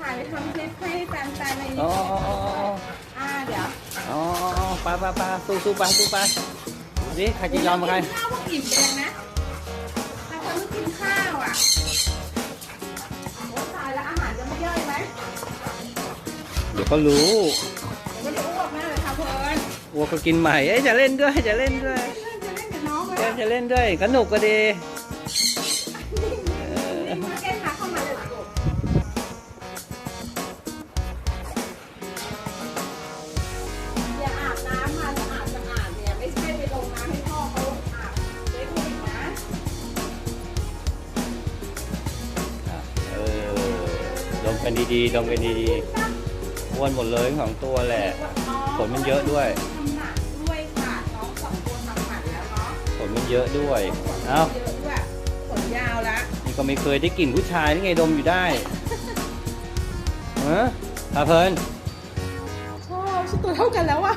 ถ่ายไปทำคลิปให้แฟนๆในนี้อ๋ออ๋ออ๋ออ่าเดี๋ยวอ๋อไปไปไปสู้สู้ไปสู้ไปดูดิใครจะยอมใคร กินข้าวพวกอิ่มไปเลยนะแต่คนไม่กินข้าวอะโอ้ตายแล้วอาหารจะไม่ย่อยไหมเดี๋ยวก็รู้เดี๋ยวก็จะอ้วกแน่เลยค่ะเพื่อนวัวก็กินใหม่ เอ้ยจะเล่นด้วย จะเล่นด้วย เพื่อนจะเล่นกับน้องเลยเล่นอะจะเล่นด้วยก็หนุกก็ดี กันดีๆดมกันดีๆอ้วนหมดเลยทั้งสองตัวแหละขนมันเยอะด้วยทำหนักด้วยค่ะน้องสองคนทำหมันแล้วเนาะขนมันเยอะด้วยเอ้าเยอะด้วยขนยาวละนี่ก็ไม่เคยได้กลิ่นผู้ชายนี่ไงดมอยู่ได้เออพาเพลินชอบชุดตัวเท่ากันแล้วอะ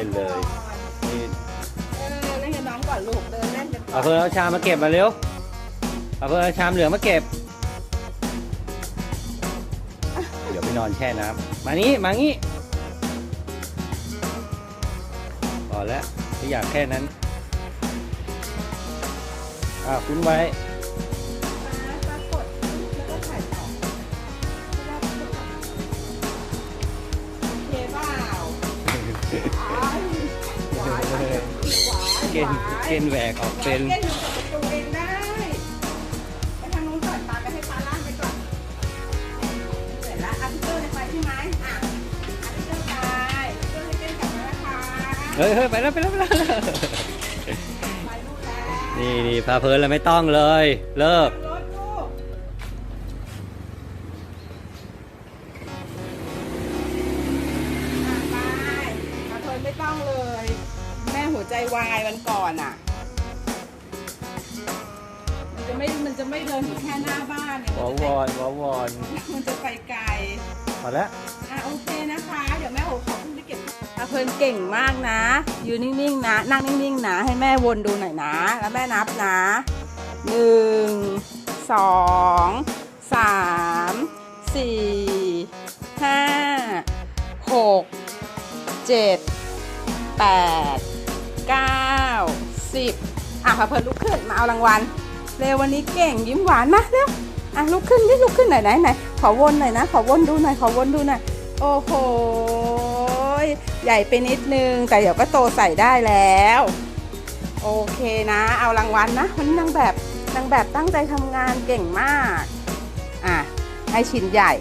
ล่นเลยนี่เออเล่นกับน้องก่อนลูกเดินเล่นกันก่อพานเพลินเอาชามมาเก็บมาเร็วพาเพลินเอาชามเหลืองมาเก็บ เดี๋ยวไปนอนแช่น้ำมานี้มางี้พอแล้วไม่อยากแค่นั้นอ้าวคุ้นไว้ เกณฑ์เกณฑ์แหวกออกเป็นเกณฑ์อยู่กับประตูเองได้ไปทางนู้นก่อนปาไปให้ปาล่างไปก่อนเสร็จแล้วอาร์ติเตอร์ไปใช่ไหมอะอาร์ติเตอร์ไปอาร์ติเตอร์ให้เกณฑ์กลับมาแล้วค่ะเฮ้ยเฮ้ยไปแล้วไปแล้วไปแล้วไปนู่นแล้วนี่นี่พาเพลินแล้วไม่ต้องเลย เลิกร วใจวายวันก่อนอะ มันจะไม่ มันจะไม่เดินถึงแค่หน้าบ้านเนี่ยวอวอนวอวอนมันจะไปไกล พอแล้วอะโอเคนะคะ เดี๋ยวแม่โอขอขึ้นไปเก็บอาเพลินเก่งมากนะยืนนิ่งๆนะ นั่งนิ่งๆนะ ให้แม่วนดูหน่อยนะ แล้วแม่นับนะหนึ่งสองสามสี่ห้าหกเจ็ดแปดเก้าสิ บอะพาเพลินลุกขึ้นมาเอารางวัลเร็ววันนี้เก่งยิ้มหวานมาเร็วอะลุกขึ้นดิลุกขึ้นไหนไหนไหนขอวนหน่อยนะ ขอวนดูหน่อยขอวนดูหน่อยโอ้โหใหญ่ไปนิดนึง แต่เดี๋ยวก็โตใส่ได้แล้ว โอเคนะ เอารางวัลนะวันนี้นางแบบนางแบบตั้งใจทำงานเก่งมากอะให้ชิ้นใหญ่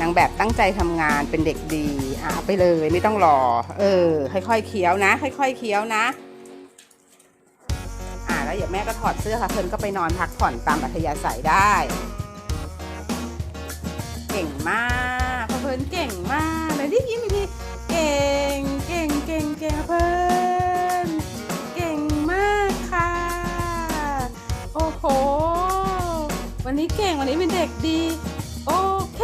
นางแบบตั้งใจทำงานเป็นเด็กดีอะไปเลยไม่ต้องรอ เออ ค่อยๆเคี้ยวนะ ค่อยๆเคี้ยวนะ เดี๋ยวแม่ก็ถอดเสื้อค่ะเพิ่นก็ไปนอนพักผ่อนตามอัธยาศัยได้ เก่งมากเพิ่นเก่งมากเลยดิยิ้มอีกทีเก่งเก่งเก่งเก่งเพิ่นเก่งมากค่ะ โอ้โห วันนี้เก่งวันนี้เป็นเด็กดี โอเค